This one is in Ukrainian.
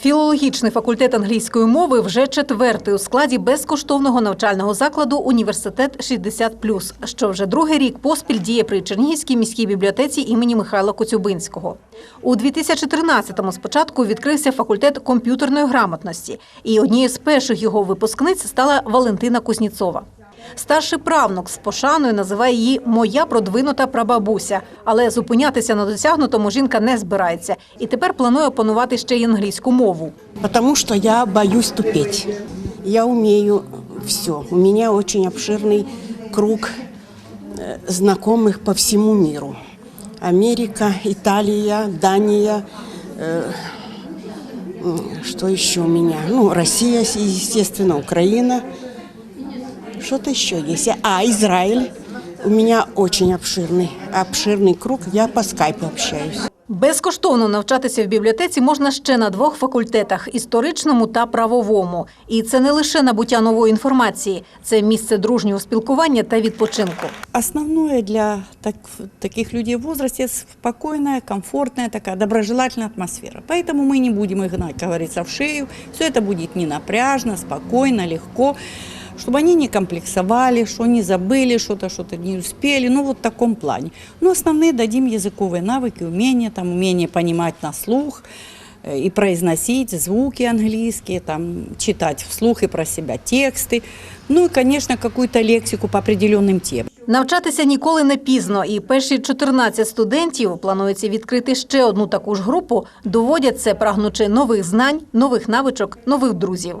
Філологічний факультет англійської мови вже четвертий у складі безкоштовного навчального закладу Університет 60+, що вже другий рік поспіль діє при Чернігівській міській бібліотеці імені Михайла Коцюбинського. У 2013-му спочатку відкрився факультет комп'ютерної грамотності, і однією з перших його випускниць стала Валентина Кузніцова. Старший правнук з пошаною називає її моя продвинута прабабуся, але зупинятися на досягнутому жінка не збирається і тепер планує опанувати ще й англійську мову. Потому что я боюсь тупеть. Я умею все. У меня очень обширный круг э, знакомых по всему миру. Америка, Италия, Дания, э, м, что еще у меня? Ну, Россия, естественно, Украина. Что-то еще есть. А, Израиль. У меня очень обширный, обширный круг. Я по скайпу общаюсь. Безкоштовно навчатися в бібліотеці можна ще на двох факультетах історичному та правовому. І це не лише набуття нової інформації, це місце дружнього спілкування та відпочинку. Основное для так- таких людей в возрасте спокойная, комфортная, такая доброжелательная атмосфера. Поэтому мы не будем их гнать, как говорится, в шею. Все это будет не напряжно, спокойно, легко, чтобы они не комплексовали, что не забыли, что-то, что-то не успели. Ну, вот в таком плане. Но основные дадим языковые навыки, умения, там, умение понимать на слух, э, и произносить звуки английские, там, читать вслух и про себя тексты. Ну и, конечно, какую-то лексику по определенным темам. Навчатися ніколи не пізно, і перші 14 студентів планується відкрити ще одну таку ж групу. Доводять це, прагнучи нових знань, нових навичок, нових друзів.